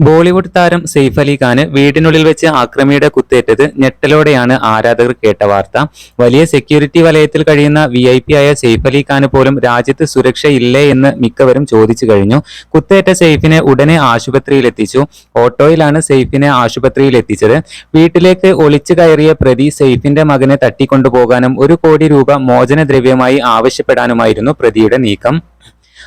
ബോളിവുഡ് താരം സെയ്ഫ് അലി ഖാന് വീടിനുള്ളിൽ വെച്ച് ആക്രമിയുടെ കുത്തേറ്റത് ഞെട്ടലോടെയാണ് ആരാധകർ കേട്ട വാർത്ത. വലിയ സെക്യൂരിറ്റി വലയത്തിൽ കഴിയുന്ന വി ഐ പി ആയ സെയ്ഫ് അലി ഖാന് പോലും രാജ്യത്ത് സുരക്ഷയില്ലേ എന്ന് മിക്കവരും ചോദിച്ചു കഴിഞ്ഞു. കുത്തേറ്റ സെയ്ഫിനെ ഉടനെ ആശുപത്രിയിൽ എത്തിച്ചു ഓട്ടോയിലാണ് സെയ്ഫിനെ ആശുപത്രിയിൽ എത്തിച്ചത് വീട്ടിലേക്ക് ഒളിച്ചു കയറിയ പ്രതി സെയ്ഫിന്റെ മകനെ തട്ടിക്കൊണ്ടുപോകാനും ഒരു കോടി രൂപ മോചനദ്രവ്യമായി ആവശ്യപ്പെടാനുമായിരുന്നു പ്രതിയുടെ നീക്കം.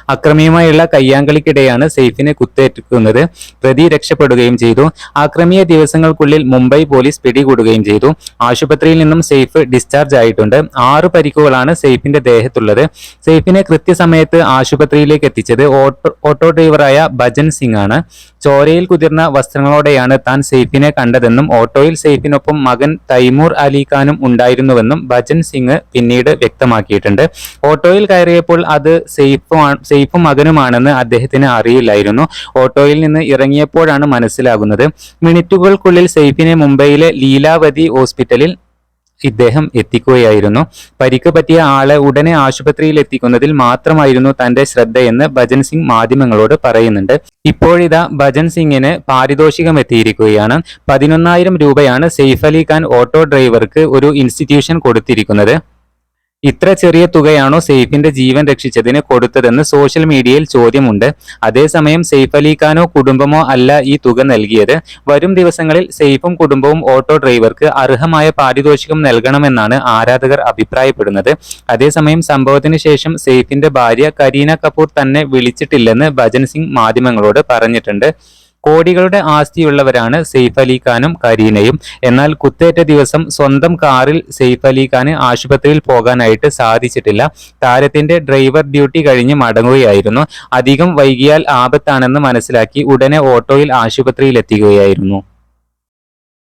അക്രമിയുമായുള്ള കയ്യാങ്കളിക്കിടെയാണ് സെയ്ഫിനെ കുത്തേറ്റുന്നത് പ്രതി രക്ഷപ്പെടുകയും ചെയ്തു. ആക്രമിയ ദിവസങ്ങൾക്കുള്ളിൽ മുംബൈ പോലീസ് പിടികൂടുകയും ചെയ്തു. ആശുപത്രിയിൽ നിന്നും സെയ്ഫ് ഡിസ്ചാർജ് ആയിട്ടുണ്ട്. ആറ് പരിക്കുകളാണ് സെയ്ഫിന്റെ ദേഹത്തുള്ളത്. സെയ്ഫിനെ കൃത്യസമയത്ത് ആശുപത്രിയിലേക്ക് എത്തിച്ചത് ഓട്ടോ ഡ്രൈവറായ ഭജൻ സിംഗ് ആണ് ചോരയിൽ കുതിർന്ന വസ്ത്രങ്ങളോടെയാണ് താൻ സെയ്ഫിനെ കണ്ടതെന്നും ഓട്ടോയിൽ സെയ്ഫിനൊപ്പം മകൻ തൈമൂർ അലി ഖാനും ഉണ്ടായിരുന്നുവെന്നും ഭജൻ സിംഗ് പിന്നീട് വ്യക്തമാക്കിയിട്ടുണ്ട്. ഓട്ടോയിൽ കയറിയപ്പോൾ അത് സെയ്ഫുമാണ് സെയ്ഫും മകനുമാണെന്ന് അദ്ദേഹത്തിന് അറിയില്ലായിരുന്നു. ഓട്ടോയിൽ നിന്ന് ഇറങ്ങിയപ്പോഴാണ് മനസ്സിലാകുന്നത്. മിനിറ്റുകൾക്കുള്ളിൽ സെയ്ഫിനെ മുംബൈയിലെ ലീലാവതി ഹോസ്പിറ്റലിൽ ഇദ്ദേഹം എത്തിക്കുകയായിരുന്നു. പരിക്ക് പറ്റിയ ആളെ ഉടനെ ആശുപത്രിയിൽ എത്തിക്കുന്നതിൽ മാത്രമായിരുന്നു തന്റെ ശ്രദ്ധയെന്ന് ഭജൻ സിംഗ് മാധ്യമങ്ങളോട് പറയുന്നുണ്ട്. ഇപ്പോഴിതാ ഭജൻ സിംഗിന് പാരിതോഷികം എത്തിയിരിക്കുകയാണ്. പതിനൊന്നായിരം രൂപയാണ് സെയ്ഫ് അലി ഖാൻ ഓട്ടോ ഡ്രൈവർക്ക് ഒരു ഇൻസ്റ്റിറ്റ്യൂഷൻ കൊടുത്തിരിക്കുന്നത്. ഇത്ര ചെറിയ തുകയാണോ സെയ്ഫിന്റെ ജീവൻ രക്ഷിച്ചതിന് കൊടുത്തതെന്ന് സോഷ്യൽ മീഡിയയിൽ ചോദ്യമുണ്ട്. അതേസമയം സെയ്ഫ് അലി ഖാനോ കുടുംബമോ അല്ല ഈ തുക നൽകിയത്. വരും ദിവസങ്ങളിൽ സെയ്ഫും കുടുംബവും ഓട്ടോ ഡ്രൈവർക്ക് അർഹമായ പാരിതോഷികം നൽകണമെന്നാണ് ആരാധകർ അഭിപ്രായപ്പെടുന്നത്. അതേസമയം സംഭവത്തിന് ശേഷം സെയ്ഫിന്റെ ഭാര്യ കരീന കപൂർ തന്നെ വിളിച്ചിട്ടില്ലെന്ന് ഭജൻ സിംഗ് മാധ്യമങ്ങളോട് പറഞ്ഞിട്ടുണ്ട്. കോടികളുടെ ആസ്തിയുള്ളവരാണ് സെയ്ഫ് അലി ഖാനും കരീനയും. എന്നാൽ കുത്തേറ്റ ദിവസം സ്വന്തം കാറിൽ സെയ്ഫ് അലി ഖാന് ആശുപത്രിയിൽ പോകാനായിട്ട് സാധിച്ചിട്ടില്ല. താരത്തിന്റെ ഡ്രൈവർ ഡ്യൂട്ടി കഴിഞ്ഞ് മടങ്ങുകയായിരുന്നു. അധികം വൈകിയാൽ ആപത്താണെന്ന് മനസ്സിലാക്കി ഉടനെ ഓട്ടോയിൽ ആശുപത്രിയിൽ എത്തിക്കുകയായിരുന്നു